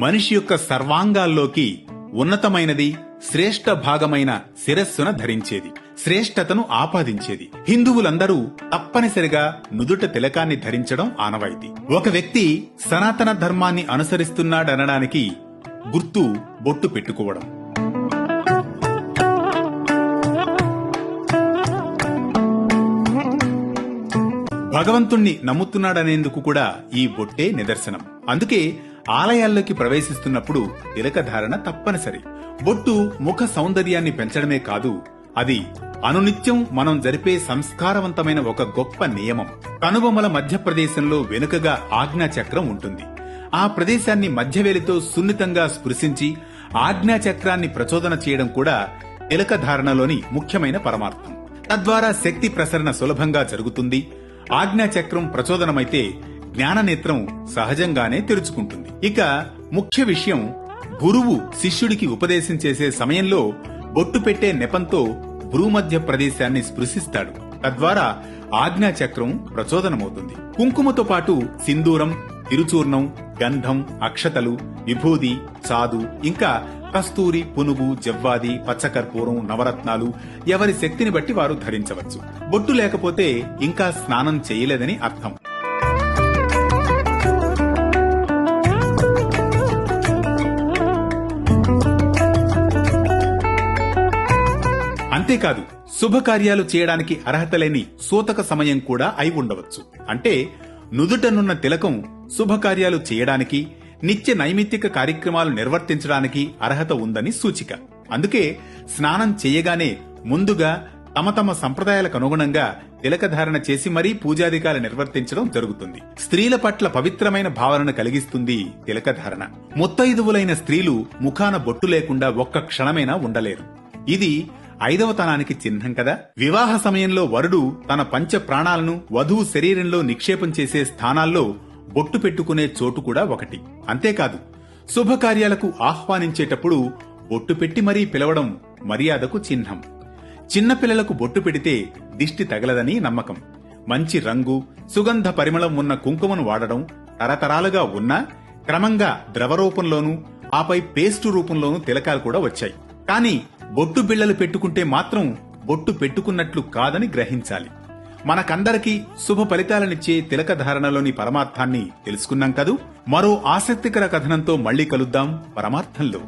మనిషి యొక్క సర్వాంగాల్లోకి ఉన్నతమైనది శ్రేష్ఠ భాగమైన శిరస్సున ధరించేది శ్రేష్టతను ఆపాదించేది. హిందువులందరూ తప్పనిసరిగా నుదుట తిలకాన్ని ధరించడం ఆనవాయితీ. ఒక వ్యక్తి సనాతన ధర్మాన్ని అనుసరిస్తున్నాడనడానికి గుర్తు బొట్టు పెట్టుకోవడం. భగవంతుణ్ణి నమ్ముతున్నాడనేందుకు కూడా ఈ బొట్టే నిదర్శనం. అందుకే ఆలయాల్లోకి ప్రవేశిస్తున్నప్పుడు తిలకధారణ తప్పనిసరి. బొట్టు ముఖ సౌందర్యాన్ని పెంచడమే కాదు అది అనునిత్యం మనం జరిపే సంస్కారవంతమైన ఒక గొప్ప నియమం. కనుబొమ్మల మధ్యప్రదేశంలో వెనుకగా ఆజ్ఞాచక్రం ఉంటుంది. ఆ ప్రదేశాన్ని మధ్యవేలితో సున్నితంగా స్పృశించి ఆజ్ఞాచక్రాన్ని ప్రచోదన చేయడం కూడా తిలకధారణలోని ముఖ్యమైన పరమార్థం. తద్వారా శక్తి ప్రసరణ సులభంగా జరుగుతుంది. ఆజ్ఞాచక్రం ప్రచోదనమైతే జ్ఞాననేత్రం సహజంగానే తెరుచుకుంటుంది. ఇక ముఖ్య విషయం గురువు శిష్యుడికి ఉపదేశం చేసే సమయంలో బొట్టు పెట్టే నెపంతో భూమధ్య ప్రదేశాన్ని స్పృశిస్తాడు. తద్వారా ఆజ్ఞాచక్రం ప్రచోదనమవుతుంది. కుంకుమతో పాటు సింధూరం తిరుచూర్ణం గంధం అక్షతలు విభూది చాదు ఇంకా కస్తూరి పునుగు జవ్వాది పచ్చకర్పూరం నవరత్నాలు ఎవరి శక్తిని బట్టి వారు ధరించవచ్చు. బొట్టు లేకపోతే ఇంకా స్నానం చేయలేదని అర్థం. అంతేకాదు శుభకార్యాలు చేయడానికి అర్హత లేని సూతక సమయం కూడా అయి ఉండవచ్చు. అంటే నుదుటనున్న తిలకం శుభకార్యాలు చేయడానికి నిత్య నైమిత్తిక కార్యక్రమాలు నిర్వర్తించడానికి అర్హత ఉందని సూచిక. అందుకే స్నానం చేయగానే ముందుగా తమ తమ సంప్రదాయాలకు అనుగుణంగా తిలకధారణ చేసి మరీ పూజాధికాలు నిర్వర్తించడం జరుగుతుంది. స్త్రీల పట్ల పవిత్రమైన భావనను కలిగిస్తుంది తిలకధారణ ముత్తైదువులైన స్త్రీలు ముఖాన బొట్టు లేకుండా ఒక్క క్షణమైనా ఉండలేరు. ఇది ఐదవతనానికి చిహ్నం కదా? వివాహ సమయంలో వరుడు తన పంచ ప్రాణాలను వధువు శరీరంలో నిక్షేపం చేసే స్థానాల్లో బొట్టు పెట్టుకునే చోటు కూడా ఒకటి. అంతేకాదు శుభకార్యాలకు ఆహ్వానించేటప్పుడు బొట్టు పెట్టి మరీ పిలవడం మర్యాదకు చిహ్నం. చిన్నపిల్లలకు బొట్టు పెడితే దిష్టి తగలదని నమ్మకం. మంచి రంగు సుగంధ పరిమళం ఉన్న కుంకుమను వాడడం తరతరాలుగా ఉన్నా క్రమంగా ద్రవ రూపంలోనూ ఆపై పేస్టు రూపంలోనూ తిలకాలు కూడా వచ్చాయి. కానీ బొట్టు బిళ్ళలు పెట్టుకుంటే మాత్రం బొట్టు పెట్టుకున్నట్లు కాదని గ్రహించాలి. మనకందరికీ శుభ ఫలితాలనిచ్చే తిలక ధారణలోని పరమార్థాన్ని తెలుసుకున్నాం కదూ? మరో ఆసక్తికర కథనంతో మళ్ళీ కలుద్దాం. పరమార్థంలో.